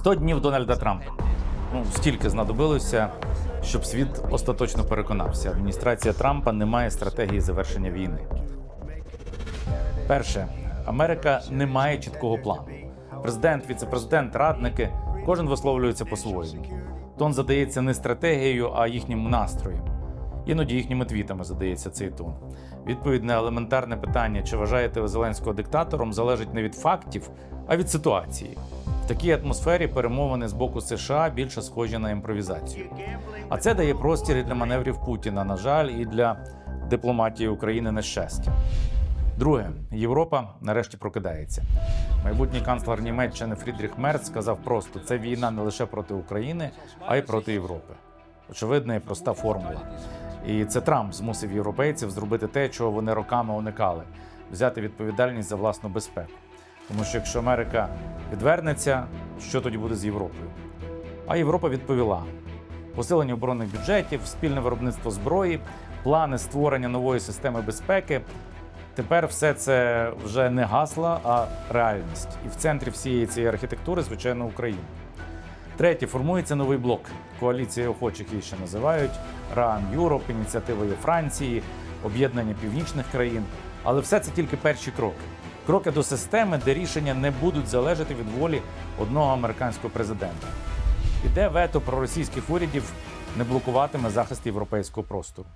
100 днів Дональда Трампа. Ну, стільки знадобилося, щоб світ остаточно переконався. Адміністрація Трампа не має стратегії завершення війни. Перше, Америка не має чіткого плану. Президент, віцепрезидент, радники кожен висловлюється по-своєму. Тон задається не стратегією, а їхнім настроєм. Іноді їхніми твітами задається цей тон. Відповідь на елементарне питання, чи вважаєте ви Зеленського диктатором, залежить не від фактів, а від ситуації. Такій атмосфері перемовини з боку США більше схожі на імпровізацію. А це дає простір і для маневрів Путіна, на жаль, і для дипломатії України на щастя. Друге, Європа нарешті прокидається. Майбутній канцлер Німеччини Фрідріх Мерц сказав просто: це війна не лише проти України, а й проти Європи. Очевидна і проста формула. І це Трамп змусив європейців зробити те, чого вони роками уникали взяти відповідальність за власну безпеку. Тому що якщо Америка відвернеться, що тоді буде з Європою? А Європа відповіла: посилення оборонних бюджетів, спільне виробництво зброї, плани створення нової системи безпеки. Тепер все це вже не гасла, а реальність. І в центрі всієї цієї архітектури, звичайно, Україна. Третє, формується новий блок. Коаліція охочих її ще називають Ран Юроп, ініціатива є Франції, об'єднання північних країн. Але все це тільки перші кроки. Кроки до системи, де рішення не будуть залежати від волі одного американського президента. І де вето проросійських урядів не блокуватиме захист європейського простору.